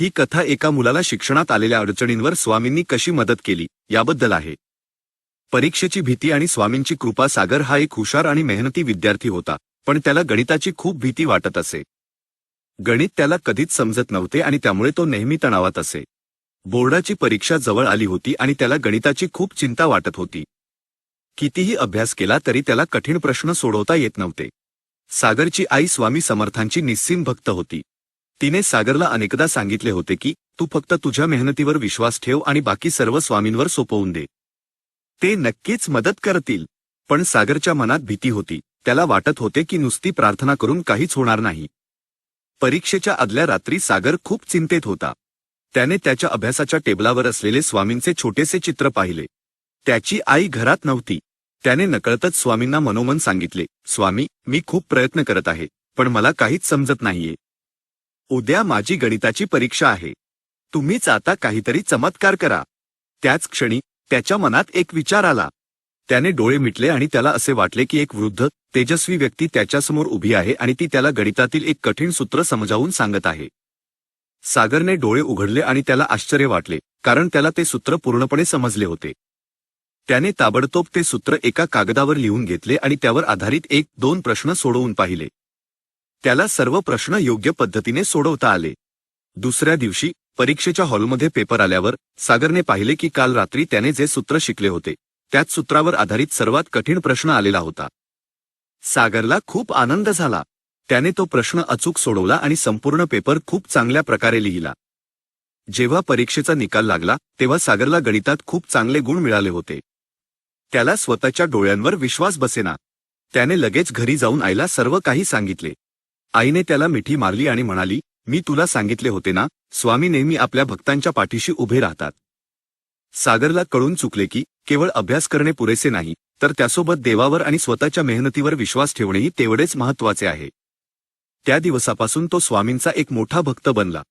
ही कथा एका मुलाला शिक्षणात आलेल्या अडचणींवर स्वामींनी कशी मदत केली याबद्दल आहे. परीक्षेची भीती आणि स्वामींची कृपा सागर हा एक हुशार आणि मेहनती विद्यार्थी होता पण त्याला गणिताची खूप भीती वाटत असे. गणित त्याला कधीच समजत नव्हते आणि त्यामुळे तो नेहमी तणावात असे. बोर्डाची परीक्षा जवळ आली होती आणि त्याला गणिताची खूप चिंता वाटत होती. कितीही अभ्यास केला तरी त्याला कठीण प्रश्न सोडवता येत नव्हते. सागरची आई स्वामी समर्थांची निस्सीम भक्त होती. तिने सागरला अनेकदा सांगितले होते की तू फक्त तुझ्या मेहनतीवर विश्वास ठेव आणि बाकी सर्व स्वामींवर सोपवून दे. ते नक्कीच मदत करतील. पण सागरच्या मनात भीती होती. त्याला वाटत होते की नुसती प्रार्थना करून काहीच होणार नाही. परीक्षेच्या आदल्या रात्री सागर खूप चिंतेत होता. त्याने त्याच्या अभ्यासाच्या टेबलावर असलेले स्वामींचे छोटेसे चित्र पाहिले. त्याची आई घरात नव्हती. त्याने नकळतच स्वामींना मनोमन सांगितले स्वामी मी खूप प्रयत्न करत आहे पण मला काहीच समजत नाहीये. उद्या माझी गणिताची परीक्षा आहे. तुम्हीच आता काहीतरी चमत्कार करा. त्याच क्षणी त्याच्या मनात एक विचार आला. त्याने डोळे मिटले आणि त्याला असे वाटले की एक वृद्ध तेजस्वी व्यक्ती त्याच्यासमोर उभी आहे आणि ती त्याला गणितातील एक कठीण सूत्र समजावून सांगत आहे. सागरने डोळे उघडले आणि त्याला आश्चर्य वाटले कारण त्याला ते सूत्र पूर्णपणे समजले होते. त्याने ताबडतोब ते सूत्र एका कागदावर लिहून घेतले आणि त्यावर आधारित एक दोन प्रश्न सोडवून पाहिले. त्याला सर्व प्रश्न योग्य पद्धतीने सोडवता आले. दुसऱ्या दिवशी परीक्षेच्या हॉलमध्ये पेपर आल्यावर सागरने पाहिले की काल रात्री त्याने जे सूत्र शिकले होते त्याच सूत्रावर आधारित सर्वात कठीण प्रश्न आलेला होता. सागरला खूप आनंद झाला. त्याने तो प्रश्न अचूक सोडवला आणि संपूर्ण पेपर खूप चांगल्या प्रकारे लिहिला. जेव्हा परीक्षेचा निकाल लागला तेव्हा सागरला गणितात खूप चांगले गुण मिळाले होते. त्याला स्वतःच्या डोळ्यांवर विश्वास बसेना. त्याने लगेच घरी जाऊन आईला सर्व काही सांगितले. आईने त्याला मिठी मारली आणि म्हणाली मी तुला सांगितले होते ना स्वामी नेहमी आपल्या भक्तांच्या पाठीशी उभे राहतात. सागरला कळून चुकले की केवळ अभ्यास करणे पुरेसे नाही तर त्यासोबत देवावर आणि स्वतःच्या मेहनतीवर विश्वास ठेवणेही तेवढेच महत्त्वाचे आहे. त्या दिवसापासून तो स्वामींचा एक मोठा भक्त बनला.